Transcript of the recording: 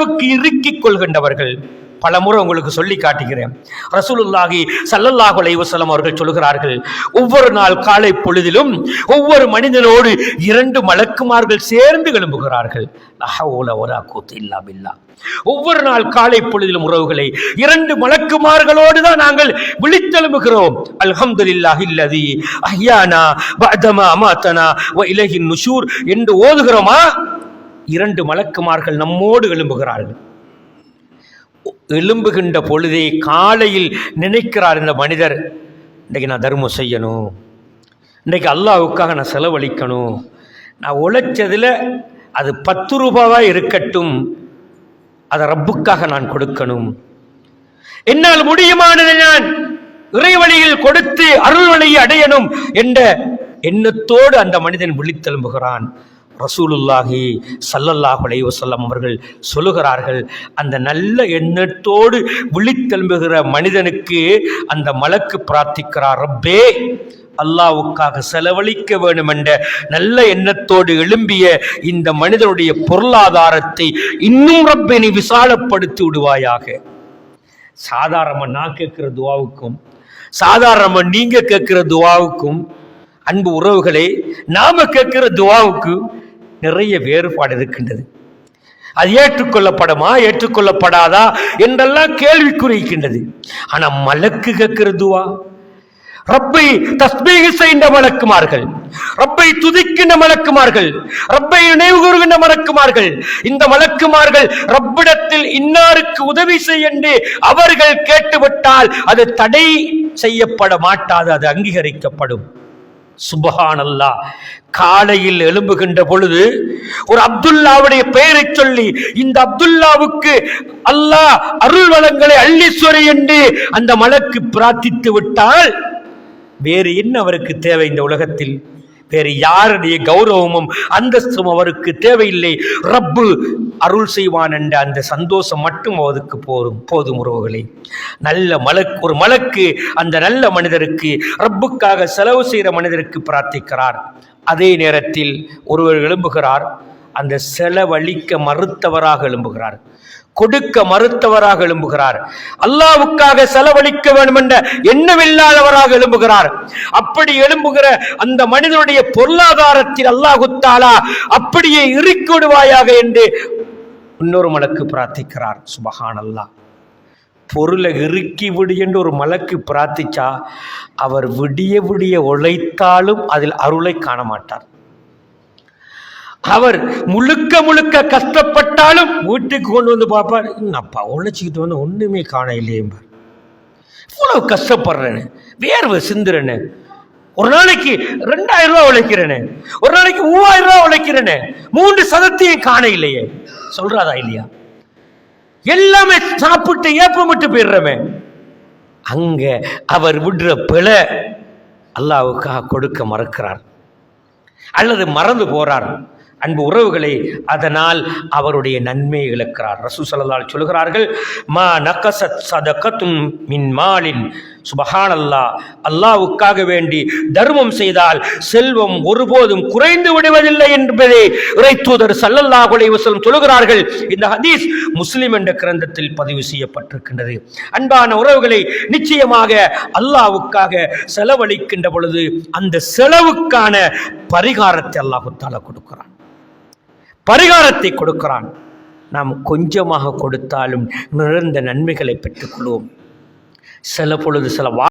அளவுக்கு இறுக்கிக் கொள்கின்றவர்கள். பல முறை உங்களுக்கு சொல்லி காட்டுகிறேன். ரசூலுல்லாஹி ஸல்லல்லாஹு அலைவசலம் அவர்கள் சொல்கிறார்கள் ஒவ்வொரு நாள் காலை பொழுதிலும் ஒவ்வொரு மனிதனோடு இரண்டு மலக்குமார்கள் சேர்ந்து எழும்புகிறார்கள். ஒவ்வொரு நாள் காலை பொழுதிலும் உறவுகளை இரண்டு மலக்குமார்களோடு தான் நாங்கள் விழித்தெழும்புகிறோம். அல்ஹம்துலில்லாஹி இல்லதி அஹ்யானா பஅதமா அமாத்தனா வ இலைஹின் நுஷூர் என்று ஓதுகிறோமா? இரண்டு மலக்குமார்கள் நம்மோடு எழும்புகிறார்கள். எழும்புகின்ற பொழுதே காலையில் நினைக்கிறார் இந்த மனிதர் இன்றைக்கு நான் தர்மம் செய்யணும். இன்றைக்கு அல்லாவுக்காக நான் செலவழிக்கணும். நான் உழைச்சதில் அது பத்து ரூபாவாக இருக்கட்டும். அதை ரப்புக்காக நான் கொடுக்கணும். என்னால் முடியுமானதை நான் இறைவழியில் கொடுத்து அருள்வழியை அடையணும் என்ற எண்ணத்தோடு அந்த மனிதன் விழித்தெழும்புகிறான். ரசூலுல்லாஹி சல்லல்லாஹ் அலைஹி அவர்கள் சொல்லுகிறார்கள் அந்த நல்ல எண்ணத்தோடு விழித்தெழும்புகிற மனிதனுக்கு அந்த மலக்கு பிரார்த்திக்கிறார். ரப்பே அல்லாவுக்காக செலவழிக்க வேண்டும் என்ற நல்ல எண்ணத்தோடு எழும்பிய இந்த மனிதனுடைய பொருளாதாரத்தை இன்னும் ரப்பை நீ விசாலப்படுத்தி விடுவாயாக. சாதாரணமாக நான் கேட்கிற துவாவுக்கும் சாதாரணமாக நீங்கள் கேட்கிற துவாவுக்கும் அன்பு உறவுகளே நாம கேட்கிற துவாவுக்கு நிறைய வேறுபாடு இருக்கின்றது. அது ஏற்றுக்கொள்ளப்படுமா ஏற்றுக்கொள்ளப்படாதா என்றெல்லாம் கேள்விக்குறிக்கின்றது ஆனால் மலக்கு கேட்கிறதுவா ரப்பை தஸ்பீக செய்கின்ற மலக்குமார்கள் ரப்பை துதிக்கின்ற மலக்குமார்கள் ரப்பை நினைவு கூறுகின்ற மலக்குமார்கள் இந்த மலக்குமார்கள் ரப்பிடத்தில் இன்னாருக்கு உதவி செய்ய என்று அவர்கள் கேட்டுவிட்டால் அது தடை செய்யப்பட மாட்டாது அது அங்கீகரிக்கப்படும். சுபஹானல்லா. காலையில் எழும்புகின்ற பொழுது ஒரு அப்துல்லாவுடைய பெயரை சொல்லி இந்த அப்துல்லாவுக்கு அல்லாஹ் அருள் வளங்களை அள்ளீஸ்வரி என்று அந்த மலக்கு பிரார்த்தித்து விட்டால் வேறு என்ன அவருக்கு தேவை இந்த உலகத்தில்? வேறு யாருடைய கௌரவமும் அந்தஸ்தும் அவருக்கு தேவையில்லை. ரப்பு அருள் செய்வான் என்ற அந்த சந்தோஷம் மட்டும் அவருக்கு போதும் போதும் உறவுகளை. நல்ல மலக்கு ஒரு மலக்கு அந்த நல்ல மனிதருக்கு ரப்புக்காக செலவு செய்கிற மனிதருக்கு பிரார்த்திக்கிறார். அதே நேரத்தில் ஒருவர் எழும்புகிறார். அந்த செலவழிக்க மறுத்தவராக எழும்புகிறார். கொடுக்க மறுத்தவராக எழும்புகிறார். அல்லாவுக்காக செலவழிக்க வேண்டும் என்ற எண்ணமில்லாதவராக எழும்புகிறார். அப்படி எழும்புகிற அந்த மனிதனுடைய பொருளாதாரத்தில் அல்லாஹுத்தாலா அப்படியே இறுக்கிவிடுவாயாக என்று இன்னொரு மலக்கு பிரார்த்திக்கிறார். சுபஹான் அல்லாஹ் பொருளை இறுக்கி விடு என்று ஒரு மலக்கு பிரார்த்திச்சா அவர் விடிய விடிய உழைத்தாலும் அதில் அருளை காண மாட்டார். அவர் முழுக்க முழுக்க கஷ்டப்பட்டாலும் வீட்டுக்கு கொண்டு வந்து பார்ப்பார். அப்பா உழைச்சிக்கிட்டு வந்து ஒன்றுமே காண இல்லையேம்பார் இவ்வளவு கஷ்டப்படுறேன்னு வேர்வை சிந்துறேன்னு ஒரு நாளைக்கு ரெண்டாயிரம் ரூபா உழைக்கிறேனே ஒரு நாளைக்கு மூவாயிரம் ரூபா உழைக்கிறேனே மூன்று சதத்தையும் காண இல்லையே சொல்றாதா இல்லையா? எல்லாமே சாப்பிட்டு ஏப்பமிட்டு போயிடுறமே. அங்க அவர் விடுற பிழை அல்லாவுக்காக கொடுக்க மறக்கிறார். அல்லது மறந்து போறார். அன்பு உறவுகளை அதனால் அவருடைய நன்மையை இழக்கிறார். ரசூ சல்லல்லாஹு சொல்கிறார்கள் மா நக்கசத் சதகத்தும் மின் மாலின். சுபஹான் அல்லா அல்லாவுக்காக வேண்டி தர்மம் செய்தால் செல்வம் ஒருபோதும் குறைந்து விடுவதில்லை என்பதை இறை தூதர் சல்லல்லா குலைவசலம் சொல்கிறார்கள். இந்த ஹதீஸ் முஸ்லிம் என்ற கிரந்தத்தில் பதிவு செய்யப்பட்டிருக்கின்றது. அன்பான உறவுகளை நிச்சயமாக அல்லாவுக்காக செலவழிக்கின்ற பொழுது அந்த செலவுக்கான பரிகாரத்தை அல்லாஹு தாலா கொடுக்கிறான். பரிகாரத்தை கொடுக்கிறான். நாம் கொஞ்சமாக கொடுத்தாலும் நிறைந்த நன்மைகளை பெற்றுக்கொள்வோம். சில பொழுது சில வா